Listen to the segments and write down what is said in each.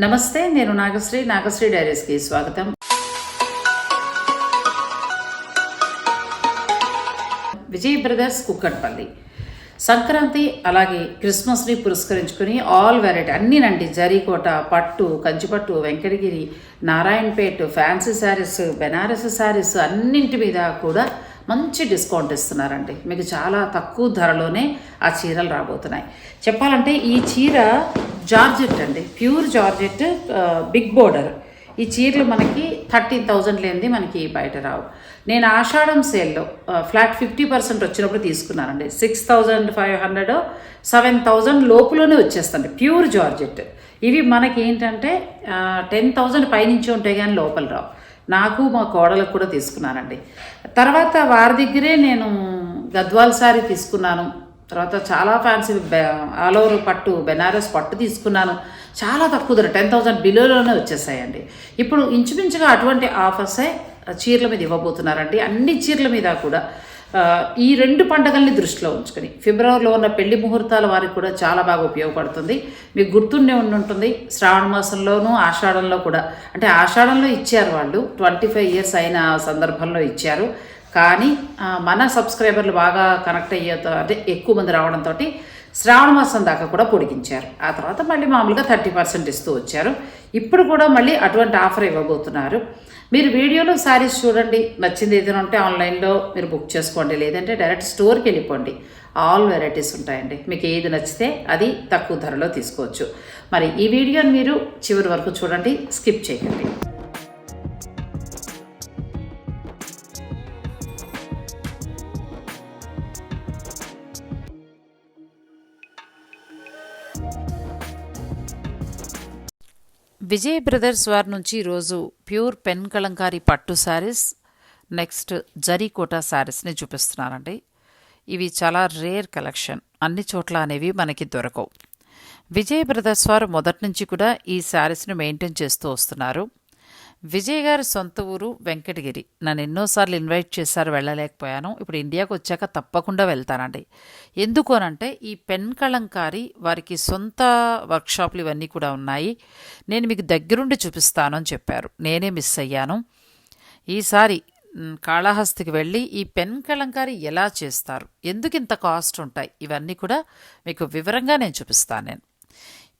నమస్తే నేను నాగశ్రీ నాగశ్రీ డైరీస్కి స్వాగతం. విజయ్ బ్రదర్స్ కుక్కట్పల్లి. సంక్రాంతి అలాగే క్రిస్మస్ని పురస్కరించుకుని ఆల్ వెరైటీ అన్నీనండి జరీకోట పట్టు కంచిపట్టు వెంకటగిరి నారాయణపేట్ ఫ్యాన్సీ శారీస్ బెనారస్ శారీస్ అన్నింటి మీద కూడా మంచి డిస్కౌంట్ ఇస్తున్నారండి. మీకు చాలా తక్కువ ధరలోనే ఆ చీరలు రాబోతున్నాయి. చెప్పాలంటే ఈ చీర జార్జెట్ అండి ప్యూర్ జార్జెట్ బిగ్ బోర్డర్. ఈ చీరలు మనకి థర్టీన్ థౌజండ్ లేనిది మనకి బయట రావు. నేను ఆషాఢం సేల్లో ఫ్లాట్ ఫిఫ్టీ పర్సెంట్ వచ్చినప్పుడు తీసుకున్నానండి. Six thousand five hundred seven thousand లోపులోనే వచ్చేస్తుంది ప్యూర్ జార్జెట్. ఇవి మనకి ఏంటంటే టెన్ థౌజండ్ పైనుంచి ఉంటాయి కానీ లోపల రావు. నాకు మా కోడలకు కూడా తీసుకున్నానండి. తర్వాత వారి దగ్గరే నేను గద్వాల్ సారీ తీసుకున్నాను. తర్వాత చాలా ఫ్యాన్సీ ఆల్ ఓవర్ పట్టు బెనారస్ పట్టు తీసుకున్నాను. చాలా తక్కువ ధర టెన్ థౌసండ్ బిలోలోనే వచ్చేసాయండి. ఇప్పుడు ఇంచుమించుగా అటువంటి ఆఫర్సే చీరల మీద ఇవ్వబోతున్నారండి. అన్ని చీరల మీద కూడా ఈ రెండు పండగల్ని దృష్టిలో ఉంచుకొని ఫిబ్రవరిలో ఉన్న పెళ్ళి ముహూర్తాల వారికి కూడా చాలా బాగా ఉపయోగపడుతుంది. మీకు గుర్తుండే ఉండి ఉంటుంది శ్రావణ మాసంలోనూ ఆషాఢంలో కూడా. అంటే ఆషాఢంలో ఇచ్చారు వాళ్ళు ట్వంటీ ఫైవ్ ఇయర్స్ అయిన సందర్భంలో ఇచ్చారు. కానీ మన సబ్స్క్రైబర్లు బాగా కనెక్ట్ అయ్యేతో అంటే ఎక్కువ మంది రావడంతో శ్రావణ మాసం దాకా కూడా పొడిగించారు. ఆ తర్వాత మళ్ళీ మామూలుగా థర్టీ పర్సెంట్ ఇస్తూ వచ్చారు. ఇప్పుడు కూడా మళ్ళీ అటువంటి ఆఫర్ ఇవ్వబోతున్నారు. మీరు వీడియోలో శారీస్ చూడండి. నచ్చింది ఏదైనా ఉంటే ఆన్లైన్లో మీరు బుక్ చేసుకోండి. లేదంటే డైరెక్ట్ స్టోర్కి వెళ్ళిపోండి. ఆల్ వెరైటీస్ ఉంటాయండి. మీకు ఏది నచ్చితే అది తక్కువ ధరలో తీసుకోవచ్చు. మరి ఈ వీడియోని మీరు చివరి వరకు చూడండి. స్కిప్ చేయకండి. విజయ్ బ్రదర్స్ వారి నుంచి ఈరోజు ప్యూర్ పెన్ కలంకారీ పట్టు శారీస్ నెక్స్ట్ జరీకోటా శారీస్ని చూపిస్తున్నానండి ఇవి చాలా రేర్ కలెక్షన్. అన్ని చోట్ల అనేవి మనకి దొరకవు. విజయ్ బ్రదర్స్ వారు మొదటి నుంచి కూడా ఈ శారీస్ని మెయింటైన్ చేస్తూ వస్తున్నారు. విజయ్ గారి సొంత ఊరు వెంకటగిరి. నన్ను ఎన్నోసార్లు ఇన్వైట్ చేశారు వెళ్ళలేకపోయాను. ఇప్పుడు ఇండియాకు వచ్చాక తప్పకుండా వెళ్తానండి. ఎందుకు అనంటే ఈ పెన్ కళంకారి వారికి సొంత వర్క్షాప్లు ఇవన్నీ కూడా ఉన్నాయి. నేను మీకు దగ్గరుండి చూపిస్తాను అని చెప్పారు. నేనే మిస్ అయ్యాను. ఈసారి కాళహస్తికి వెళ్ళి ఈ పెన్ కళంకారి ఎలా చేస్తారు? ఎందుకు ఇంత కాస్ట్ ఉంటాయి? ఇవన్నీ కూడా మీకు వివరంగా నేను చూపిస్తాను నేను.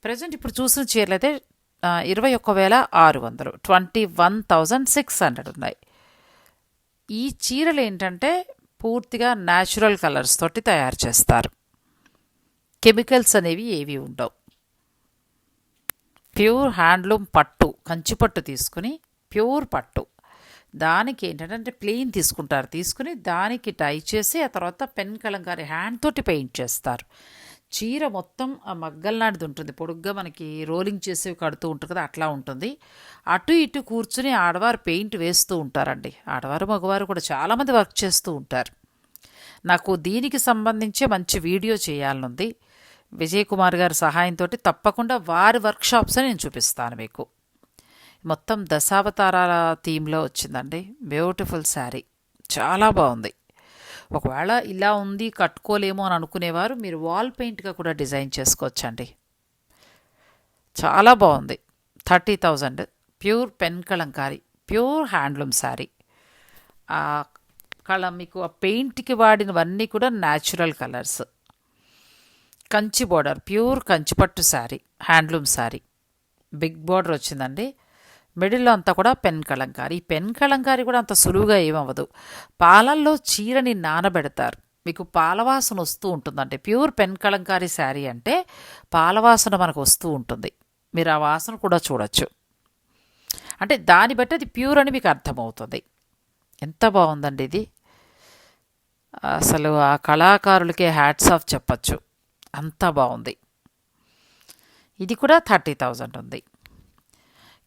ప్రజెంట్ ఇప్పుడు చూసిన చీరలు అయితే ఇరవై ఒక్క వేల ఆరు వందలు. Twenty one thousand six hundred ఉన్నాయి. ఈ చీరలు ఏంటంటే పూర్తిగా న్యాచురల్ కలర్స్ తోటి తయారు చేస్తారు. కెమికల్స్ అనేవి ఏవి ఉండవు. ప్యూర్ హ్యాండ్లూమ్ పట్టు కంచి పట్టు తీసుకుని ప్యూర్ పట్టు. దానికి ఏంటంటే ప్లెయిన్ తీసుకుంటారు. తీసుకుని దానికి టై చేసి ఆ తర్వాత పెన్ కలంకారి హ్యాండ్ తోటి పెయింట్ చేస్తారు. చీర మొత్తం ఆ మగ్గల్నాడిది ఉంటుంది పొడుగ్గా మనకి రోలింగ్ చేసేవి కడుతూ ఉంటుంది కదా అట్లా ఉంటుంది. అటు ఇటు కూర్చుని ఆడవారు పెయింట్ వేస్తూ ఉంటారండి. ఆడవారు మగవారు కూడా చాలామంది వర్క్ చేస్తూ ఉంటారు. నాకు దీనికి సంబంధించి మంచి వీడియో చేయాలనుంది. విజయ్ కుమార్ గారి సహాయంతో తప్పకుండా వారి వర్క్షాప్స్ నేను చూపిస్తాను మీకు. మొత్తం దశావతారాల థీమ్లో వచ్చిందండి. బ్యూటిఫుల్ శారీ. చాలా బాగుంది. ఒకవేళ ఇలా ఉంది కట్టుకోలేమో అని అనుకునేవారు మీరు వాల్ పెయింట్గా కూడా డిజైన్ చేసుకోవచ్చండి. చాలా బాగుంది. Thirty thousand. Pure pen Kalamkari. Pure handloom sari. ఆ కళ మీకు ఆ పెయింట్కి వాడినవన్నీ కూడా natural colours. Kanchi border. Pure కంచిపట్టు sari. Handloom sari. Big border వచ్చిందండి. మిడిల్లో అంతా కూడా పెన్ కలంకారి ఈ పెన్ కలంకారి కూడా అంత సులువుగా ఏమవ్వదు. పాలల్లో చీరని నానబెడతారు. మీకు పాలవాసన వస్తూ ఉంటుందండి. ప్యూర్ పెన్ కలంకారి శారీ అంటే పాలవాసన మనకు వస్తూ ఉంటుంది. మీరు ఆ వాసన కూడా చూడొచ్చు. అంటే దాన్ని బట్టి అది ప్యూర్ అని మీకు అర్థమవుతుంది. ఎంత బాగుందండి ఇది. అసలు ఆ కళాకారులకే హ్యాట్స్ ఆఫ్ చెప్పచ్చు. అంత బాగుంది. ఇది కూడా థర్టీ థౌజండ్ ఉంది.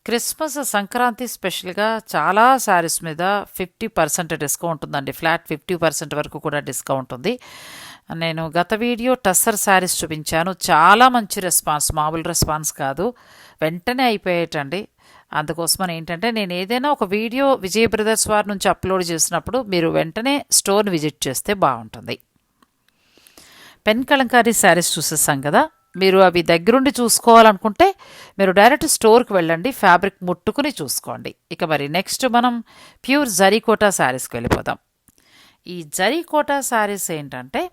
క్రిస్మస్ సంక్రాంతి స్పెషల్గా చాలా శారీస్ మీద ఫిఫ్టీ పర్సెంట్ డిస్కౌంట్ ఉందండి. ఫ్లాట్ ఫిఫ్టీ పర్సెంట్ వరకు కూడా డిస్కౌంట్ ఉంది. నేను గత వీడియో టస్సర్ శారీస్ చూపించాను. చాలా మంచి రెస్పాన్స్ మామూలు రెస్పాన్స్ కాదు. వెంటనే అయిపోయేటండి. అందుకోసమని ఏంటంటే నేను ఏదైనా ఒక వీడియో విజయ్ బ్రదర్స్ వారి నుంచి అప్లోడ్ చేసినప్పుడు మీరు వెంటనే స్టోర్ని విజిట్ చేస్తే బాగుంటుంది. పెన్ కలంకారీ శారీస్ చూసేసాం కదా? మీరు అవి దగ్గరుండి చూసుకోవాలనుకుంటే మీరు డైరెక్ట్ స్టోర్కి వెళ్ళండి ఫ్యాబ్రిక్ ముట్టుకుని చూసుకోండి. ఇక మరి నెక్స్ట్ మనం ప్యూర్ జరీకోటా శారీస్కి వెళ్ళిపోదాం. ఈ జరీకోటా శారీస్ ఏంటంటే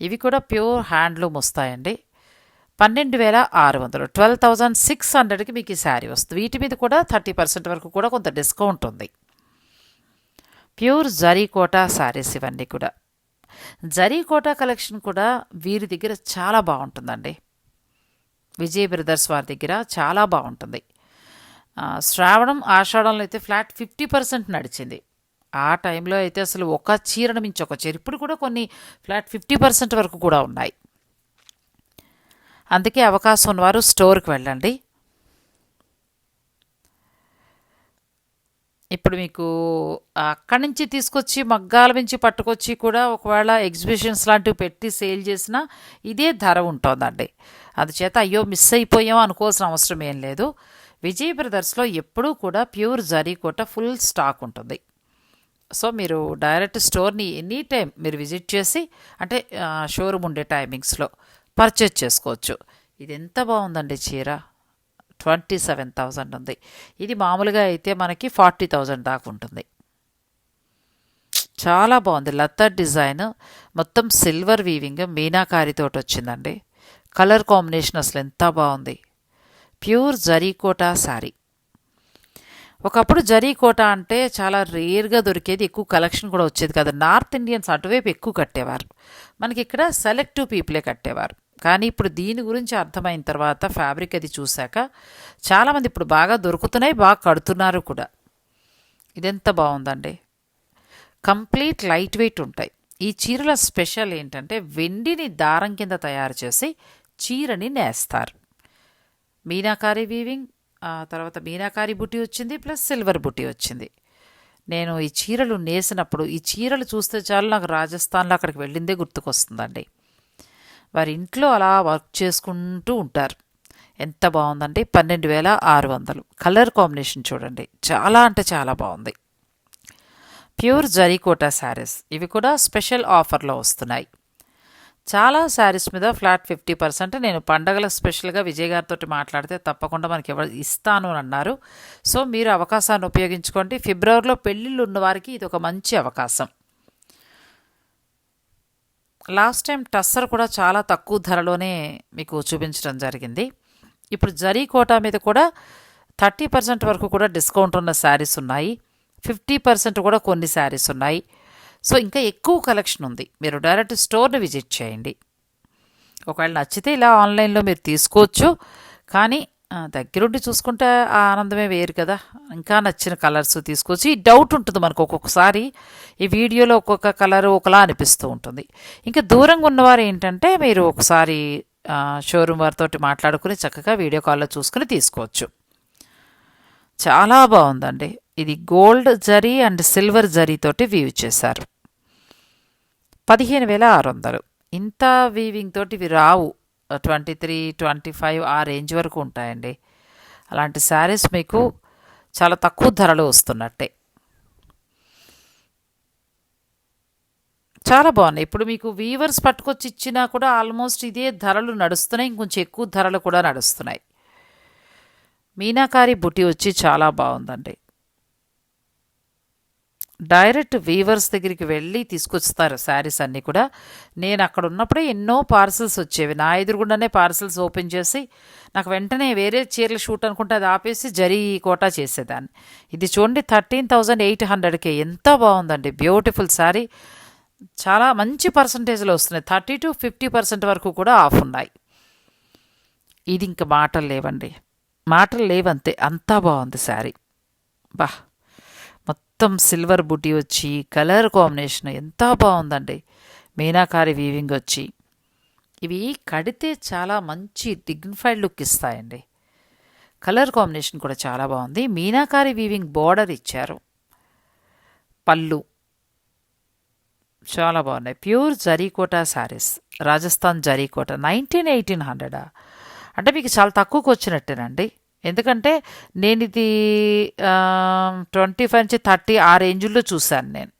ఇవి కూడా ప్యూర్ హ్యాండ్లూమ్ వస్తాయండి. పన్నెండు వేల ఆరు వందలు ట్వెల్వ్ థౌజండ్ సిక్స్ హండ్రెడ్కి మీకు ఈ శారీ వస్తుంది. వీటి మీద కూడా థర్టీ పర్సెంట్ వరకు కూడా కొంత డిస్కౌంట్ ఉంది. ప్యూర్ జరీకోటా శారీస్ ఇవన్నీ కూడా. జరీకోటా కలెక్షన్ కూడా వీరి దగ్గర చాలా బాగుంటుందండి. విజయ్ బ్రదర్స్ వారి దగ్గర చాలా బాగుంటుంది. శ్రావణం ఆషాఢంలో అయితే ఫ్లాట్ ఫిఫ్టీ పర్సెంట్ నడిచింది. ఆ టైంలో అయితే అసలు ఒక చీరను మించి ఒక చీర. ఇప్పుడు కూడా కొన్ని ఫ్లాట్ ఫిఫ్టీ పర్సెంట్ వరకు కూడా ఉన్నాయి. అందుకే అవకాశం ఉన్నవారు స్టోర్కి వెళ్ళండి. ఇప్పుడు మీకు అక్కడి నుంచి తీసుకొచ్చి మగ్గాల నుంచి పట్టుకొచ్చి కూడా ఒకవేళ ఎగ్జిబిషన్స్ లాంటివి పెట్టి సేల్ చేసినా ఇదే ధర ఉంటుందండి. అందుచేత అయ్యో మిస్ అయిపోయాం అనుకోవాల్సిన అవసరం ఏం లేదు. విజయ్ బ్రదర్స్లో ఎప్పుడూ కూడా pure zari Kota full stock ఉంటుంది. సో మీరు డైరెక్ట్ స్టోర్ని ఎనీ టైం మీరు విజిట్ చేసి అంటే షోరూమ్ ఉండే టైమింగ్స్లో పర్చేజ్ చేసుకోవచ్చు. ఇది ఎంత బాగుందండి చీర? ట్వంటీ సెవెన్ థౌజండ్ ఉంది. ఇది మామూలుగా అయితే మనకి ఫార్టీ థౌజండ్ దాకా ఉంటుంది. చాలా బాగుంది. లత్తర్ డిజైన్ మొత్తం సిల్వర్ వీవింగ్ మీనాకారితోటి వచ్చిందండి. కలర్ కాంబినేషన్ అసలు ఎంత బాగుంది. ప్యూర్ జరీకోటా శారీ. ఒకప్పుడు జరీకోట అంటే చాలా రేర్గా దొరికేది ఎక్కువ కలెక్షన్ కూడా వచ్చేది కదా. నార్త్ ఇండియన్స్ అటువైపు ఎక్కువ కట్టేవారు. మనకి ఇక్కడ సెలెక్టివ్ పీపులే కట్టేవారు. కానీ ఇప్పుడు దీని గురించి అర్థమైన తర్వాత ఫ్యాబ్రిక్ అది చూశాక చాలామంది ఇప్పుడు బాగా దొరుకుతున్నాయి బాగా కడుతున్నారు కూడా. ఇదెంత బాగుందండి? కంప్లీట్ లైట్ వెయిట్ ఉంటాయి. ఈ చీరల స్పెషల్ ఏంటంటే వెండిని దారం కింద తయారు చేసి చీరని నేస్తారు. మీనాకారి వీవింగ్ ఆ తర్వాత మీనాకారి బుట్టి వచ్చింది ప్లస్ సిల్వర్ బుట్టి వచ్చింది. నేను ఈ చీరలు నేసినప్పుడు ఈ చీరలు చూస్తే చాలు నాకు రాజస్థాన్లో అక్కడికి వెళ్ళిందే గుర్తుకొస్తుందండి. వారి ఇంట్లో అలా వర్క్ చేసుకుంటూ ఉంటారు. ఎంత బాగుందంటే పన్నెండు వేల ఆరు వందలు. కలర్ కాంబినేషన్ చూడండి. చాలా అంటే చాలా బాగుంది. ప్యూర్ జరీకోటా శారీస్. ఇవి కూడా స్పెషల్ ఆఫర్లో వస్తున్నాయి. చాలా శారీస్ మీద ఫ్లాట్ ఫిఫ్టీ పర్సెంట్. నేను పండగల స్పెషల్గా విజయ్ గారితో మాట్లాడితే తప్పకుండా మనకి ఎవరు ఇస్తాను అని అన్నారు. సో మీరు అవకాశాన్ని ఉపయోగించుకోండి. ఫిబ్రవరిలో పెళ్ళిళ్ళు ఉన్న వారికి ఇది ఒక మంచి అవకాశం. లాస్ట్ టైం టస్సర్ కూడా చాలా తక్కువ ధరలోనే మీకు చూపించడం జరిగింది. ఇప్పుడు జరీ కోటా మీద కూడా థర్టీ పర్సెంట్ వరకు కూడా డిస్కౌంట్ ఉన్న శారీస్ ఉన్నాయి. ఫిఫ్టీ పర్సెంట్ కూడా కొన్ని శారీస్ ఉన్నాయి. సో ఇంకా ఎక్కువ కలెక్షన్ ఉంది. మీరు డైరెక్ట్ స్టోర్ని విజిట్ చేయండి. ఒకవేళ నచ్చితే ఇలా ఆన్లైన్లో మీరు తీసుకోవచ్చు. కానీ దగ్గరుండి చూసుకుంటే ఆ ఆనందమే వేరు కదా. ఇంకా నచ్చిన కలర్స్ తీసుకొచ్చి డౌట్ ఉంటుంది మనకు ఒక్కొక్కసారి. ఈ వీడియోలో ఒక్కొక్క కలర్ ఒకలా అనిపిస్తూ ఉంటుంది. ఇంకా దూరంగా ఉన్నవారు ఏంటంటే మీరు ఒకసారి షోరూమ్ వారితో మాట్లాడుకుని చక్కగా వీడియో కాల్లో చూసుకుని తీసుకోవచ్చు. చాలా బాగుందండి. ఇది గోల్డ్ జరీ అండ్ సిల్వర్ జరీతోటి వీవ్ చేశారు. పదిహేను వేల ఆరు వందలు. ఇంత వీవింగ్ తోటి ఇవి రావు. ట్వంటీ త్రీ ట్వంటీ ఫైవ్ ఆ రేంజ్ వరకు ఉంటాయండి. అలాంటి శారీస్ మీకు చాలా తక్కువ ధరలు వస్తున్నట్టే. చాలా బాగున్నాయి. ఇప్పుడు మీకు వీవర్స్ పట్టుకొచ్చి ఇచ్చినా కూడా ఆల్మోస్ట్ ఇదే ధరలు నడుస్తున్నాయి. ఇంకొంచెం ఎక్కువ ధరలు కూడా నడుస్తున్నాయి. మీనాకారి బుట్టి వచ్చి చాలా బాగుందండి. డైరెక్ట్ వీవర్స్ దగ్గరికి వెళ్ళి తీసుకొస్తారు శారీస్ అన్నీ కూడా. నేను అక్కడ ఉన్నప్పుడే ఎన్నో పార్సల్స్ వచ్చేవి. నా ఎదురుగుండానే పార్సల్స్ ఓపెన్ చేసి నాకు వెంటనే వేరే చీరలు షూట్ అనుకుంటే అది ఆపేసి జరీ కోటా చేసేదాన్ని. ఇది చూడండి థర్టీన్ థౌజండ్ ఎయిట్ హండ్రెడ్కి. ఎంత బాగుందండి. బ్యూటిఫుల్ శారీ. చాలా మంచి పర్సంటేజ్లో వస్తున్నాయి. థర్టీ టు ఫిఫ్టీ పర్సెంట్ వరకు కూడా ఆఫ్ ఉన్నాయి. ఇది ఇంక మాటలు లేవండి. మాటలు లేవంతే అంతా బాగుంది శారీ. బా. మొత్తం సిల్వర్ బుటీ వచ్చి కలర్ కాంబినేషన్ ఎంత బాగుందండి. మీనాకారి వీవింగ్ వచ్చి. ఇవి కడితే చాలా మంచి డిగ్నిఫైడ్ లుక్ ఇస్తాయండి. కలర్ కాంబినేషన్ కూడా చాలా బాగుంది. మీనాకారి వీవింగ్ బార్డర్ ఇచ్చారు. పళ్ళు చాలా బాగున్నాయి. Pure Zari Kota saris. Rajasthan Zari Kota nineteen eighteen హండ్రెడా అంటే మీకు చాలా తక్కువకు వచ్చినట్టేనండి. ఎందుకంటే నేను ఇది ట్వంటీ ఫైవ్ నుంచి థర్టీ ఆ రేంజ్లో చూశాను నేను.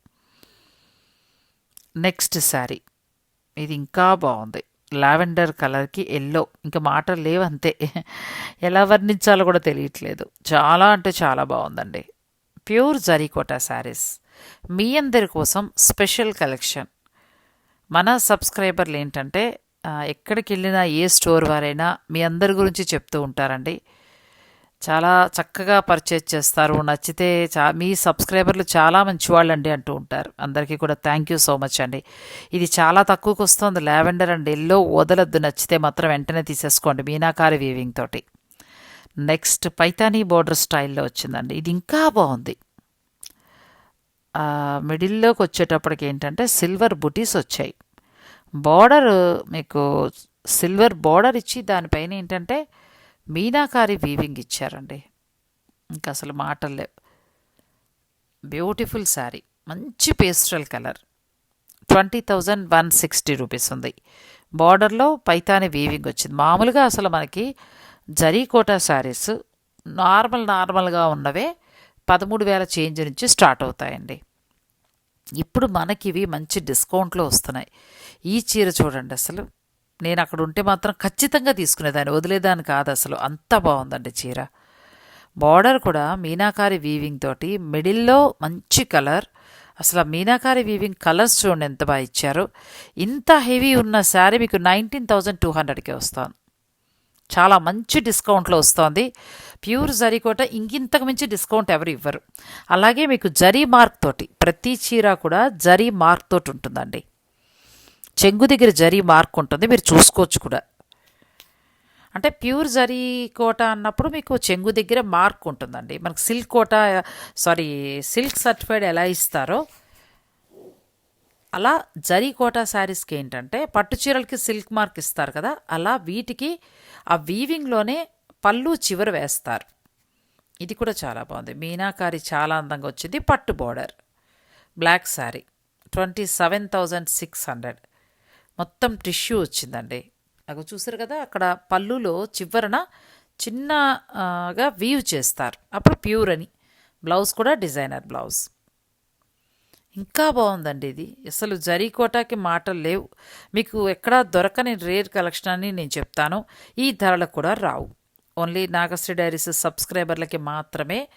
నెక్స్ట్ శారీ. ఇది ఇంకా బాగుంది. లావెండర్ కలర్కి ఎల్లో. ఇంకా మాటలు లేవు అంతే. ఎలా వర్ణించాలో కూడా తెలియట్లేదు. చాలా అంటే చాలా బాగుందండి. ప్యూర్ జరీకోటా శారీస్. మీ అందరి కోసం స్పెషల్ కలెక్షన్. మన సబ్స్క్రైబర్లు ఏంటంటే ఎక్కడికి వెళ్ళినా ఏ స్టోర్ వారైనా మీ అందరి గురించి చెప్తూ ఉంటారండి. చాలా చక్కగా పర్చేజ్ చేస్తారు. నచ్చితే చా మీ సబ్స్క్రైబర్లు చాలా మంచి వాళ్ళండి అంటూ ఉంటారు. అందరికీ కూడా థ్యాంక్ యూ సో మచ్ అండి. ఇది చాలా తక్కువకి వస్తుంది. లావెండర్ అండ్ ఎల్లో వదలొద్దు. నచ్చితే మాత్రం వెంటనే తీసేసుకోండి. మీనాకారి వీవింగ్ తోటి. నెక్స్ట్ పైతానీ బోర్డర్ స్టైల్లో వచ్చిందండి. ఇది ఇంకా బాగుంది. మిడిల్లోకి వచ్చేటప్పటికి ఏంటంటే సిల్వర్ బుటీస్ వచ్చాయి. బార్డర్ మీకు సిల్వర్ బార్డర్ ఇచ్చి దానిపైన ఏంటంటే మీనాకారి వీవింగ్ ఇచ్చారండి. ఇంకా అసలు మాటలు లేవు. బ్యూటిఫుల్ శారీ మంచి pastel colour twenty thousand one sixty rupees ఉంది. బార్డర్లో పైతాని వీవింగ్ వచ్చింది. మామూలుగా అసలు మనకి జరీకోటా శారీస్ నార్మల్ నార్మల్గా ఉన్నవే పదమూడు వేల చేంజ్ నుంచి స్టార్ట్ అవుతాయండి. ఇప్పుడు మనకి ఇవి మంచి డిస్కౌంట్లో వస్తున్నాయి. ఈ చీర చూడండి అసలు. నేను అక్కడ ఉంటే మాత్రం ఖచ్చితంగా తీసుకునేదాన్ని. వదిలేదాన్ని కాదు అసలు. అంత బాగుందండి చీర. బార్డర్ కూడా మీనాకారి వీవింగ్ తోటి మిడిల్లో మంచి కలర్. అసలు ఆ మీనాకారి వీవింగ్ కలర్స్ చూడండి ఎంత బాగా ఇచ్చారు. ఇంత హెవీ ఉన్న శారీ మీకు నైన్టీన్ థౌజండ్ టూ హండ్రెడ్కే వస్తాను. చాలా మంచి డిస్కౌంట్లో వస్తోంది. ప్యూర్ జరీకోట ఇంకింతకు మించి డిస్కౌంట్ ఎవరు ఇవ్వరు. అలాగే మీకు జరీ మార్క్ తోటి ప్రతి చీర కూడా జరీ మార్క్ తోటి ఉంటుందండి. చెంగు దగ్గర జరీ మార్క్ ఉంటుంది మీరు చూసుకోవచ్చు కూడా. అంటే ప్యూర్ జరీ కోట అన్నప్పుడు మీకు చెంగు దగ్గర మార్క్ ఉంటుందండి. మనకు silk Kota sari silk certified ఎలా ఇస్తారో అలా జరీ కోటా శారీస్కి ఏంటంటే పట్టు చీరలకి సిల్క్ మార్క్ ఇస్తారు కదా అలా వీటికి ఆ వీవింగ్లోనే పళ్ళు చివర వేస్తారు. ఇది కూడా చాలా బాగుంది. మీనాకారి చాలా అందంగా వచ్చింది. పట్టు border black sari twenty seven thousand six hundred మొత్తం టిష్యూ వచ్చిందండి. నాకు చూసారు కదా అక్కడ పళ్ళులో చివరన చిన్నగా వీవ్ చేస్తారు. అప్పుడు ప్యూర్ అని. బ్లౌజ్ కూడా డిజైనర్ బ్లౌజ్. ఇంకా బాగుందండి ఇది. అసలు జరీకోటాకి మాటలు లేవు. మీకు ఎక్కడా దొరకని రేర్ కలెక్షన్ అని నేను చెప్తాను. ఈ ధరలకు కూడా రావు. ఓన్లీ నాగశ్రీ డైరీస్ సబ్స్క్రైబర్లకి మాత్రమే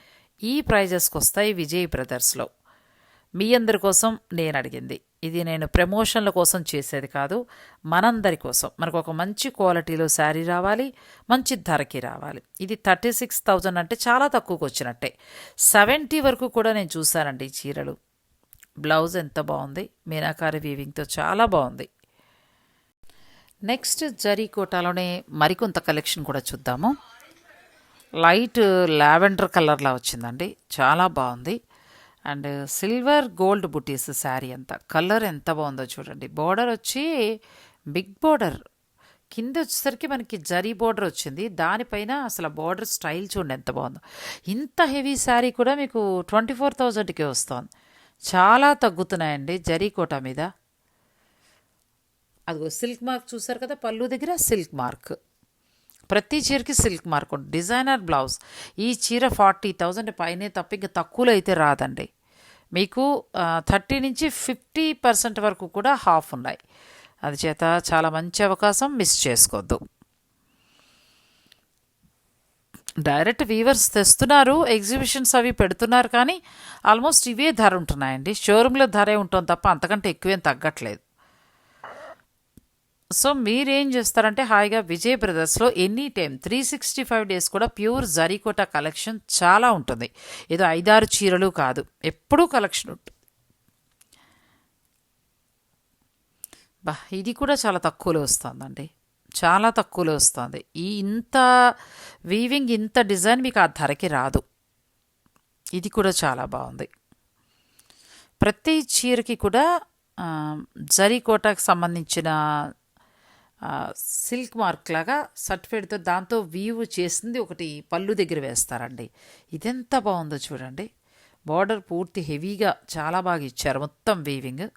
ఈ ప్రైజెస్కి వస్తాయి విజయ్ బ్రదర్స్లో. మీ అందరి కోసం నేను అడిగింది. ఇది నేను ప్రమోషన్ల కోసం చేసేది కాదు మనందరి కోసం. మనకు ఒక మంచి క్వాలిటీలో శారీ రావాలి మంచి ధరకి రావాలి. ఇది థర్టీ సిక్స్ థౌజండ్ అంటే చాలా తక్కువకి వచ్చినట్టే. సెవెంటీ వరకు కూడా నేను చూశానండి ఈ చీరలు. బ్లౌజ్ ఎంత బాగుంది మీనాకారి వీవింగ్తో చాలా బాగుంది. నెక్స్ట్ జరీ కోటాలోనే మరికొంత కలెక్షన్ కూడా చూద్దాము. లైట్ లావెండర్ కలర్లా వచ్చిందండి చాలా బాగుంది. అండ్ సిల్వర్ గోల్డ్ బుటీస్ శారీ అంతా. కలర్ ఎంత బాగుందో చూడండి. బోర్డర్ వచ్చి బిగ్ బోర్డర్ కింద వచ్చేసరికి మనకి జరీ బోర్డర్ వచ్చింది. దానిపైన అసలు బోర్డర్ స్టైల్ చూడండి ఎంత బాగుందో. ఇంత హెవీ శారీ కూడా మీకు ట్వంటీ ఫోర్ థౌజండ్కే వస్తుంది. చాలా తగ్గుతున్నాయండి జరీ కోట మీద. అదిగో సిల్క్ మార్క్ చూసారు కదా పళ్ళు దగ్గర సిల్క్ మార్క్. ప్రతి చీరకి సిల్క్ మార్క్ ఉంటుంది. Designer blouse. ఈ చీర ఫార్టీ థౌజండ్ పైనే తప్ప ఇంకా తక్కువలో అయితే రాదండి. మీకు థర్టీ నుంచి ఫిఫ్టీ పర్సెంట్ వరకు కూడా హాఫ్ ఉన్నాయి. అది చేత చాలా మంచి అవకాశం మిస్ చేసుకోవద్దు. డైరెక్ట్ వీవర్స్ తెస్తున్నారు ఎగ్జిబిషన్స్ అవి పెడుతున్నారు కానీ ఆల్మోస్ట్ ఇవే ధర ఉంటున్నాయండి. షోరూంలో ధరే ఉంటుంది తప్ప అంతకంటే ఎక్కువేం తగ్గట్లేదు. సో మీరేం చేస్తారంటే హాయిగా Vijay బ్రదర్స్లో any time three sixty five days కూడా ప్యూర్ జరీకోట కలెక్షన్ చాలా ఉంటుంది. ఏదో ఐదారు చీరలు కాదు ఎప్పుడూ కలెక్షన్ ఉంటుంది. బా ఇది కూడా చాలా తక్కువలో వస్తుందండి. చాలా తక్కువలో వస్తుంది. ఈ ఇంత వీవింగ్ ఇంత డిజైన్ మీకు ఆ ధరకి రాదు. ఇది కూడా చాలా బాగుంది. ప్రతి చీరకి కూడా జరీకోటకు సంబంధించిన సిల్క్ మార్క్ లాగా సర్టిఫైడ్తో దాంతో వీవ్ చేసింది ఒకటి పళ్ళు దగ్గర వేస్తారండి. ఇదెంత బాగుందో చూడండి. బార్డర్ పూర్తి హెవీగా చాలా బాగా ఇచ్చారు. మొత్తం వీవింగ్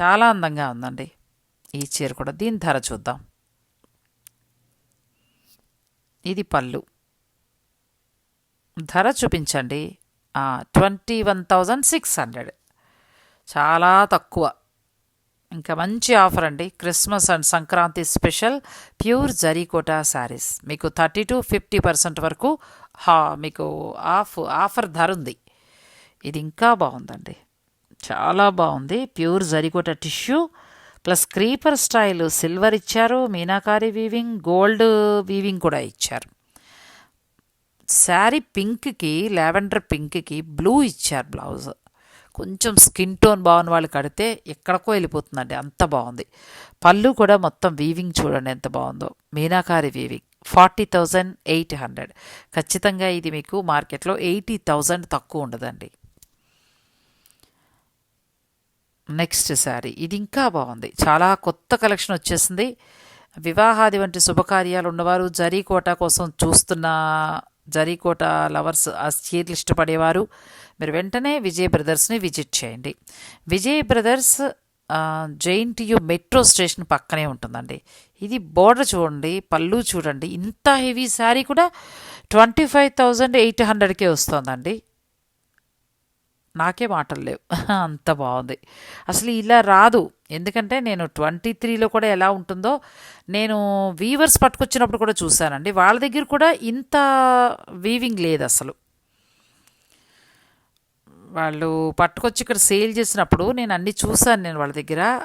చాలా అందంగా ఉందండి. ఈ చీర కూడా దీని ధర చూద్దాం. ఇది పళ్ళు. ధర చూపించండి. Twenty one thousand six hundred చాలా తక్కువ. ఇంకా మంచి ఆఫర్ అండి. Christmas and Sankranti special pure Zari Kota saris. మీకు థర్టీ టు ఫిఫ్టీ పర్సెంట్ వరకు హా మీకు ఆఫ్ ఆఫర్ ధర ఉంది. ఇది ఇంకా బాగుందండి. చాలా బాగుంది. Pure Zari Kota tissue. Plus creeper style silver ఇచ్చారు. మీనాకారి వీవింగ్ గోల్డ్ వీవింగ్ కూడా ఇచ్చారు. శారీ పింక్కి లావెండర్ పింక్కి బ్లూ ఇచ్చారు బ్లౌజ్. కొంచెం స్కిన్ టోన్ బాగున్న వాళ్ళు కడితే ఎక్కడికో వెళ్ళిపోతుందండి. అంత బాగుంది. పళ్ళు కూడా మొత్తం వీవింగ్ చూడండి ఎంత బాగుందో. Meenakari weaving forty thousand eight hundred ఖచ్చితంగా ఇది మీకు మార్కెట్లో ఎయిటీ థౌజండ్ తక్కువ ఉండదండి. నెక్స్ట్ శారీ ఇది ఇంకా బాగుంది. చాలా కొత్త కలెక్షన్ వచ్చేసింది. వివాహాది వంటి శుభకార్యాలు ఉన్నవారు జరీకోట కోసం చూస్తున్న జరీకోట లవర్స్ ఆ సీరియల్ ఇష్టపడేవారు. మీరు వెంటనే విజయ్ బ్రదర్స్ని విజిట్ చేయండి. Vijay brothers JNTU metro station పక్కనే ఉంటుందండి. ఇది బోర్డర్ చూడండి పళ్ళు చూడండి. ఇంత హెవీ శారీ కూడా ట్వంటీ ఫైవ్ థౌజండ్ ఎయిట్ హండ్రెడ్కే వస్తుందండి. నాకే మాటలు లేవు. అంత బాగుంది. అసలు ఇలా రాదు. ఎందుకంటే నేను ట్వంటీ త్రీలో కూడా ఎలా ఉంటుందో నేను వీవర్స్ పట్టుకొచ్చినప్పుడు కూడా చూశానండి. వాళ్ళ దగ్గర కూడా ఇంత వీవింగ్ లేదు అసలు. వాళ్ళు పట్టుకొచ్చి ఇక్కడ సేల్ చేసినప్పుడు నేను అన్నీ చూశాను నేను వాళ్ళ దగ్గర.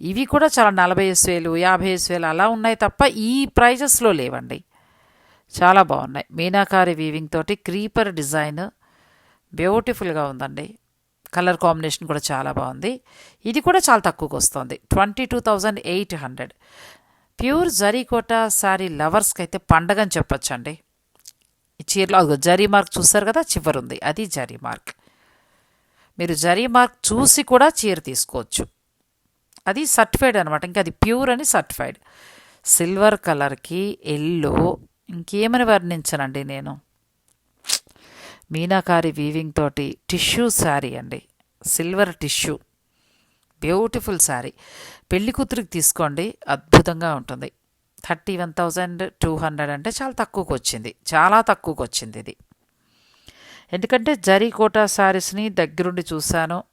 ఇవి కూడా చాలా నలభై వేలు యాభై వేలు అలా ఉన్నాయి తప్ప ఈ ప్రైజెస్లో లేవండి. చాలా బాగున్నాయి. మీనాకారి వీవింగ్ తోటి క్రీపర్ డిజైన్ బ్యూటిఫుల్గా ఉందండి. కలర్ కాంబినేషన్ కూడా చాలా బాగుంది. ఇది కూడా చాలా తక్కువకి వస్తుంది. Twenty two thousand eight hundred. Pure Zari Kota sari లవర్స్కి అయితే పండగ అని చెప్పొచ్చండి. ఈ చీరలో జరీ మార్క్ చూస్తారు కదా? చివరుంది. అది జరీ మార్క్. మీరు జరీ మార్క్ చూసి కూడా చీర తీసుకోవచ్చు. అది సర్టిఫైడ్ అనమాట ఇంకా అది ప్యూర్ అని సర్టిఫైడ్. సిల్వర్ కలర్కి ఎల్లో. ఇంకేమని వర్ణించనండి నేను? మీనాకారి వీవింగ్ తోటి టిష్యూ శారీ అండి. సిల్వర్ టిష్యూ బ్యూటిఫుల్ శారీ పెళ్ళి కూతురికి తీసుకోండి. అద్భుతంగా ఉంటుంది. Thirty one thousand two hundred అంటే చాలా తక్కువకి వచ్చింది చాలా తక్కువకి వచ్చింది ఇది. ఎందుకంటే జరీ కోటా శారీస్ని దగ్గరుండి చూశాను.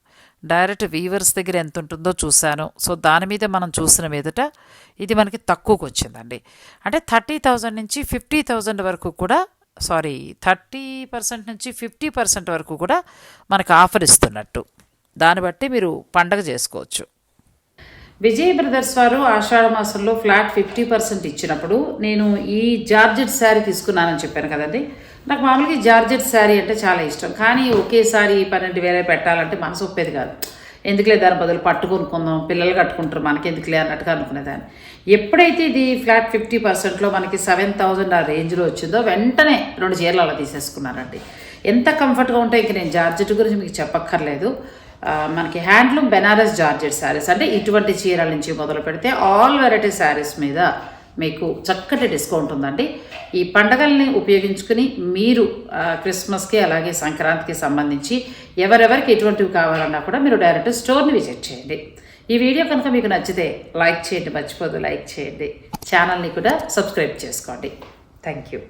డైరెక్ట్ వీవర్స్ దగ్గర ఎంత ఉంటుందో చూశాను. సో దాని మీద మనం చూసిన మీదట ఇది మనకి తక్కువకి వచ్చిందండి అంటే థర్టీ థౌజండ్ నుంచి ఫిఫ్టీ థౌజండ్ వరకు కూడా సారీ థర్టీ పర్సెంట్ నుంచి ఫిఫ్టీ పర్సెంట్ వరకు కూడా మనకు ఆఫర్ ఇస్తున్నట్టు. దాన్ని బట్టి మీరు పండగ చేసుకోవచ్చు. విజయ్ బ్రదర్స్ వారు ఆషాఢ మాసంలో ఫ్లాట్ ఫిఫ్టీ పర్సెంట్ ఇచ్చినప్పుడు నేను ఈ జార్జెట్ శారీ తీసుకున్నానని చెప్పాను కదండి. నాకు మామూలుగా ఈ జార్జెట్ శారీ అంటే చాలా ఇష్టం. కానీ ఒకేసారి పన్నెండు వేలే పెట్టాలంటే మనసు ఒప్పేది కాదు. ఎందుకులే దాని బదులు పట్టుకొనుకుందాం పిల్లలు కట్టుకుంటారు. మనకి ఎందుకులే అన్నట్టుగా అనుకునేదాన్ని. ఎప్పుడైతే ఇది ఫ్లాట్ ఫిఫ్టీ పర్సెంట్లో మనకి సెవెన్ థౌజండ్ ఆ రేంజ్లో వచ్చిందో వెంటనే రెండు చీరలు అలా తీసేసుకున్నారండి. ఎంత కంఫర్ట్గా ఉంటే ఇంక నేను జార్జెట్ గురించి మీకు చెప్పక్కర్లేదు. మనకి హ్యాండ్లూమ్ బెనారస్ జార్జెట్ శారీస్ అంటే ఇటువంటి చీరల నుంచి మొదలు పెడితే ఆల్ వెరైటీ శారీస్ మీద మీకు చక్కటి డిస్కౌంట్ ఉందండి. ఈ పండగల్ని ఉపయోగించుకుని మీరు క్రిస్మస్కి అలాగే సంక్రాంతికి సంబంధించి ఎవరెవరికి ఎటువంటివి కావాలన్నా కూడా మీరు డైరెక్ట్ స్టోర్ని విజిట్ చేయండి. ఈ వీడియో కనుక మీకు నచ్చితే లైక్ చేయండి మర్చిపోదు లైక్ చేయండి. ఛానల్ని కూడా సబ్స్క్రైబ్ చేసుకోండి. Thank you